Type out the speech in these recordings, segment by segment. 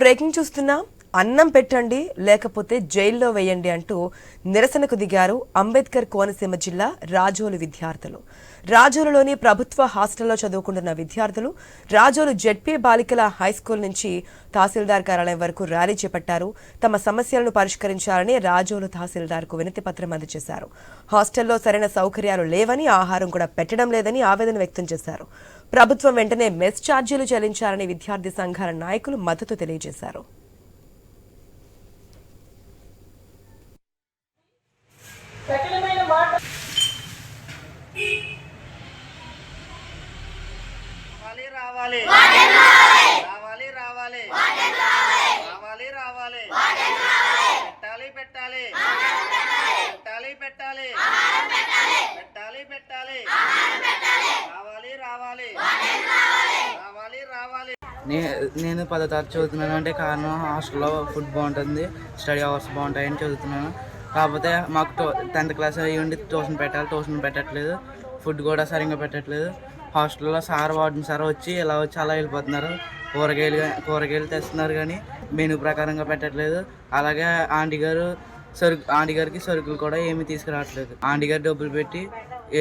Breaking చూస్తున్నాం అన్నం పెట్టండి లేకపోతే జైల్లో వేయండి అంటూ నిరసనకు దిగారు అంబేద్కర్ కోనసీమ జిల్లా రాజోలు విద్యార్థులు. రాజోలులోని ప్రభుత్వ హాస్టల్లో చదువుకుంటున్న విద్యార్థులు రాజోలు జెడ్పీ బాలికల హై స్కూల్ నుంచి తహసీల్దార్ కార్యాలయం వరకు ర్యాలీ చేపట్టారు. తమ సమస్యలను పరిష్కరించాలని రాజోలు తహసీల్దార్కు వినతి పత్రం అందజేశారు. హాస్టల్లో సరైన సౌకర్యాలు లేవని ఆహారం కూడా పెట్టడం లేదని ఆవేదన వ్యక్తం చేశారు. ప్రభుత్వం వెంటనే మెస్ ఛార్జీలు చెల్లించాలని విద్యార్థి సంఘాల నాయకులు మద్దతు తెలియజేశారు. నేను పదో తరగతి చదువుతున్నాను. అంటే కారణం హాస్టల్లో ఫుడ్ బాగుంటుంది స్టడీ అవర్స్ బాగుంటాయని చదువుతున్నాను. కాకపోతే మాకు టో టెన్త్ క్లాస్ అయ్యి ఉండి ట్యూషన్ పెట్టాలి ట్యూషన్ పెట్టట్లేదు. ఫుడ్ కూడా సరిగ్గా పెట్టట్లేదు. హాస్టల్లో సార్ వార్డెన్ సార్ వచ్చి ఇలా వచ్చి అలా వెళ్ళిపోతున్నారు. కూరగాయలు కూరగాయలు తెస్తున్నారు కానీ మెనూ ప్రకారంగా పెట్టట్లేదు. అలాగే ఆంటీ గారు సరుకు ఆంటీ గారికి సరుకులు కూడా ఏమీ తీసుకురావట్లేదు. ఆంటీ గారు డబ్బులు పెట్టి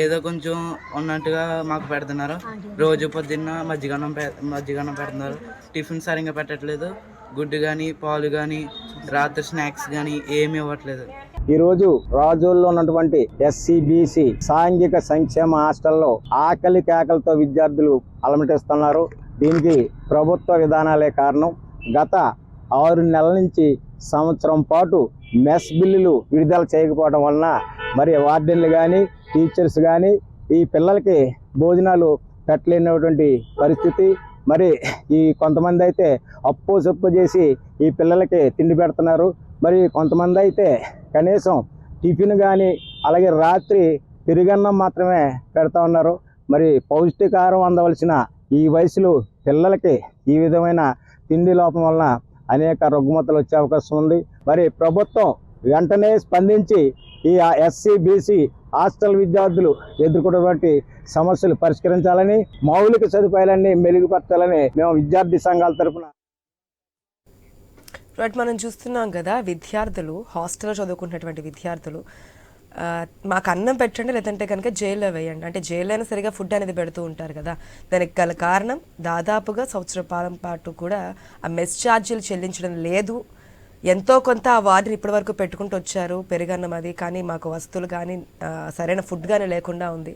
ఏదో కొంచెం ఉన్నట్టుగా మాకు పెడుతున్నారు. రోజు పొద్దున్న మజ్జిగన్నం పె మజ్జిగన్నం పెడుతున్నారు. టిఫిన్ సరిగ్గా పెట్టట్లేదు. గుడ్డు కానీ పాలు కానీ రాత్రి స్నాక్స్ కానీ ఏమీ ఇవ్వట్లేదు. ఈరోజు రాజోల్లో ఉన్నటువంటి ఎస్సీబీసీ సాంఘిక సంక్షేమ హాస్టల్లో ఆకలి కేకలతో విద్యార్థులు అలమటిస్తున్నారు. దీనికి ప్రభుత్వ విధానాలే కారణం. గత ఆరు నెలల నుంచి సంవత్సరం పాటు మెస్ బిల్లులు విడుదల చేయకపోవడం వలన మరి వార్డెన్లు కానీ టీచర్స్ కానీ ఈ పిల్లలకి భోజనాలు పెట్టలేనటువంటి పరిస్థితి. మరి ఈ కొంతమంది అయితే అప్పు సొప్పు చేసి ఈ పిల్లలకి తిండి పెడుతున్నారు. మరి కొంతమంది అయితే కనీసం టిఫిన్ కానీ అలాగే రాత్రి పెరుగన్నం మాత్రమే పెడతా ఉన్నారు. మరి పౌష్టికాహారం అందవలసిన ఈ వయసులో పిల్లలకి ఈ విధమైన తిండి లోపం వలన అనేక రుగ్మతలు వచ్చే అవకాశం ఉంది. మరి ప్రభుత్వం వెంటనే స్పందించి ఈ ఎస్సీ బీసీ హాస్టల్ విద్యార్థులు ఎదుర్కొన్నటువంటి సమస్యలు పరిష్కరించాలని మౌలిక సదుపాయాలన్నీ మెరుగుపరచాలని మేము విద్యార్థి సంఘాల తరపున రైట్ మనం చూస్తున్నాం కదా విద్యార్థులు హాస్టల్లో చదువుకుంటున్నటువంటి విద్యార్థులు మాకు అన్నం పెట్టండి లేదంటే కనుక జైల్లో వేయండి. అంటే జైల్లో అయినా సరిగా ఫుడ్ అనేది పెడుతూ ఉంటారు కదా. దానికి గల కారణం దాదాపుగా సంవత్సర పాలం పాటు కూడా ఆ మెస్ ఛార్జీలు చెల్లించడం లేదు. ఎంతో కొంత ఆ వార్డుని ఇప్పటి వరకు పెట్టుకుంటూ వచ్చారు పెరుగన్నం అది కానీ మాకు వస్తువులు కానీ సరైన ఫుడ్ కానీ లేకుండా ఉంది.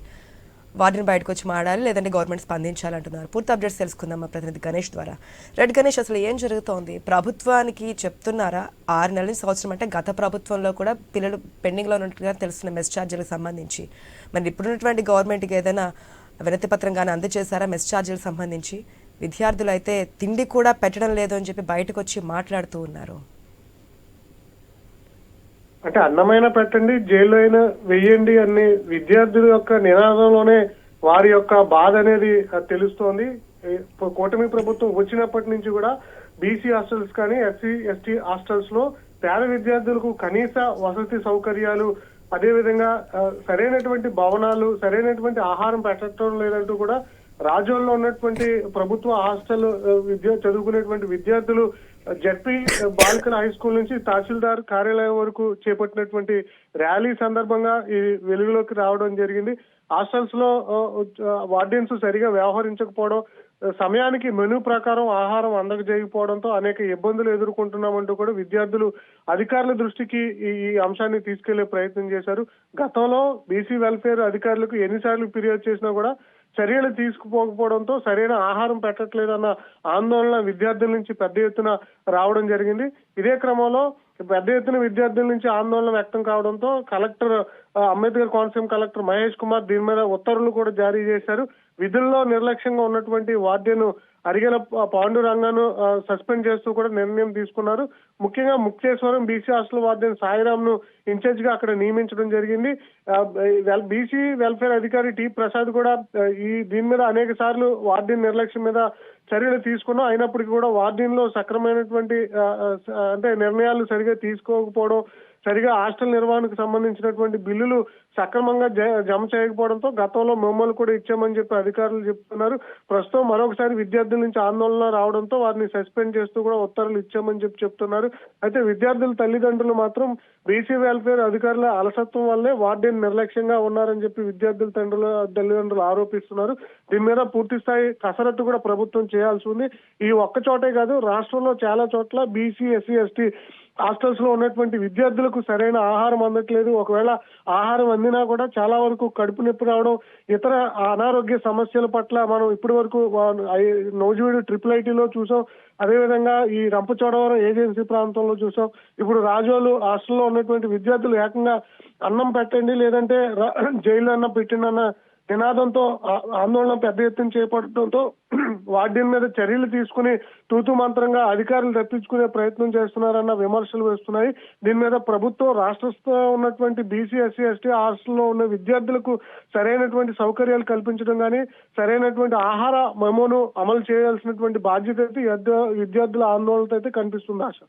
వార్డుని బయటకు వచ్చి మాడాలి లేదంటే గవర్నమెంట్ స్పందించాలంటున్నారు. పూర్తి అప్డేట్స్ తెలుసుకుందాం మా ప్రతినిధి గణేష్ ద్వారా. రెడ్ గణేష్ అసలు ఏం జరుగుతోంది? ప్రభుత్వానికి చెప్తున్నారా? ఆరు నెలల సంవత్సరం అంటే గత ప్రభుత్వంలో కూడా పిల్లలు పెండింగ్లో ఉన్నట్టుగా తెలుస్తున్న మెస్ ఛార్జీలకు సంబంధించి. మరి ఇప్పుడున్నటువంటి గవర్నమెంట్కి ఏదైనా వినతి పత్రం కానీ అందజేశారా మెస్ ఛార్జీలకు సంబంధించి? విద్యార్థులు అయితే తిండి కూడా పెట్టడం లేదు అని చెప్పి బయటకు వచ్చి మాట్లాడుతూ ఉన్నారు. అంటే అన్నమైన పెట్టండి జైల్లో అయినా వెయ్యండి అనే విద్యార్థుల యొక్క నినాదంలోనే వారి యొక్క బాధ అనేది తెలుస్తోంది. కూటమి ప్రభుత్వం వచ్చినప్పటి నుంచి కూడా బీసీ హాస్టల్స్ కానీ ఎస్సీ ఎస్టీ హాస్టల్స్లో పేద విద్యార్థులకు కనీస వసతి సౌకర్యాలు అదేవిధంగా సరైనటువంటి భవనాలు సరైనటువంటి ఆహారం పెట్టడం లేదంటూ కూడా రాజ్యంలో ఉన్నటువంటి ప్రభుత్వ హాస్టల్ విద్య చదువుకునేటువంటి విద్యార్థులు జడ్పీ బాలికల హై స్కూల్ నుంచి తహసీల్దార్ కార్యాలయం వరకు చేపట్టినటువంటి ర్యాలీ సందర్భంగా ఈ వెలుగులోకి రావడం జరిగింది. హాస్టల్స్లో వార్డెన్స్ సరిగా వ్యవహరించకపోవడం సమయానికి మెనూ ప్రకారం ఆహారం అందకజేయకపోవడంతో అనేక ఇబ్బందులు ఎదుర్కొంటున్నామంటూ కూడా విద్యార్థులు అధికారుల దృష్టికి ఈ ఈ అంశాన్ని తీసుకెళ్ళే ప్రయత్నం చేశారు. గతంలో బీసీ వెల్ఫేర్ అధికారులకు ఎన్నిసార్లు ఫిర్యాదు చేసినా కూడా చర్యలు తీసుకుపోకపోవడంతో సరైన ఆహారం పెట్టట్లేదన్న ఆందోళన విద్యార్థుల నుంచి పెద్ద ఎత్తున రావడం జరిగింది. ఇదే క్రమంలో పెద్ద ఎత్తున విద్యార్థుల నుంచి ఆందోళన వ్యక్తం కావడంతో కలెక్టర్ ఆ, అంబేద్కర్ కోనసీమ కలెక్టర్ మహేష్ కుమార్ దీని మీద ఉత్తర్వులు కూడా జారీ చేశారు. విధుల్లో నిర్లక్ష్యంగా ఉన్నటువంటి వార్డెన్ అరిగల పాండురంగను సస్పెండ్ చేస్తూ కూడా నిర్ణయం తీసుకున్నారు. ముఖ్యంగా ముక్తేశ్వరం బీసీ హాస్టల్ వార్డెన్ సాయిరామ్ను ఇన్ఛార్జ్గా అక్కడ నియమించడం జరిగింది. బీసీ వెల్ఫేర్ అధికారి టి ప్రసాద్ కూడా ఈ దీని మీద అనేక సార్లు వార్డెన్ నిర్లక్ష్యం మీద చర్యలు తీసుకున్నాం అయినప్పటికీ కూడా వార్డెన్లో సక్రమైనటువంటి అంటే నిర్ణయాలు సరిగా తీసుకోకపోవడం సరిగా హాస్టల్ నిర్వహణకు సంబంధించినటువంటి బిల్లులు సక్రమంగా జ- జమ చేయకపోవడంతో గతంలో మమ్మల్ని కూడా ఇచ్చామని చెప్పి అధికారులు చెప్తున్నారు. ప్రస్తుతం మరొకసారి విద్యార్థుల నుంచి ఆందోళన రావడంతో వారిని సస్పెండ్ చేస్తూ కూడా ఉత్తర్వులు ఇచ్చామని చెప్పి చెప్తున్నారు. అయితే విద్యార్థుల తల్లిదండ్రులు మాత్రం బీసీ వెల్ఫేర్ అధికారుల అలసత్వం వల్లే వార్డెన్ నిర్లక్ష్యంగా ఉన్నారని చెప్పి విద్యార్థుల తండ్రుల తల్లిదండ్రులు ఆరోపిస్తున్నారు. దీని మీద పూర్తి స్థాయి కసరత్తు కూడా ప్రభుత్వం చేయాల్సి ఉంది. ఈ ఒక్క చోటే కాదు రాష్ట్రంలో చాలా చోట్ల బీసీ ఎస్సీ ఎస్టీ హాస్టల్స్లో ఉన్నటువంటి విద్యార్థులకు సరైన ఆహారం అందట్లేదు. ఒకవేళ ఆహారం అందినా కూడా చాలా వరకు కడుపు నొప్పి రావడం ఇతర అనారోగ్య సమస్యల పట్ల మనం ఇప్పటి వరకు నోజువీడు ట్రిపుల్ ఐటీలో చూసాం. అదేవిధంగా ఈ రంపచోడవరం ఏజెన్సీ ప్రాంతంలో చూసాం. ఇప్పుడు రాజోలు హాస్టల్లో ఉన్నటువంటి విద్యార్థులు ఏకంగా అన్నం పెట్టండి లేదంటే జైలు అన్న పెట్టిండన్న నినాదంతో ఆ- ఆందోళన పెద్ద ఎత్తున చేపట్టడంతో వార్డెన్ మీద చర్యలు తీసుకుని తూతు మంత్రంగా అధికారులు తప్పించుకునే ప్రయత్నం చేస్తున్నారన్న విమర్శలు వస్తున్నాయి. దీని మీద ప్రభుత్వం రాష్ట్ర ఉన్నటువంటి బీసీ ఎస్సీ ఎస్టీ హాస్టల్లో ఉన్న విద్యార్థులకు సరైనటువంటి సౌకర్యాలు కల్పించడం కానీ సరైనటువంటి ఆహార మెమోను అమలు చేయాల్సినటువంటి బాధ్యత అయితే విద్యార్థుల ఆందోళనతో అయితే కనిపిస్తుంది ఆశ.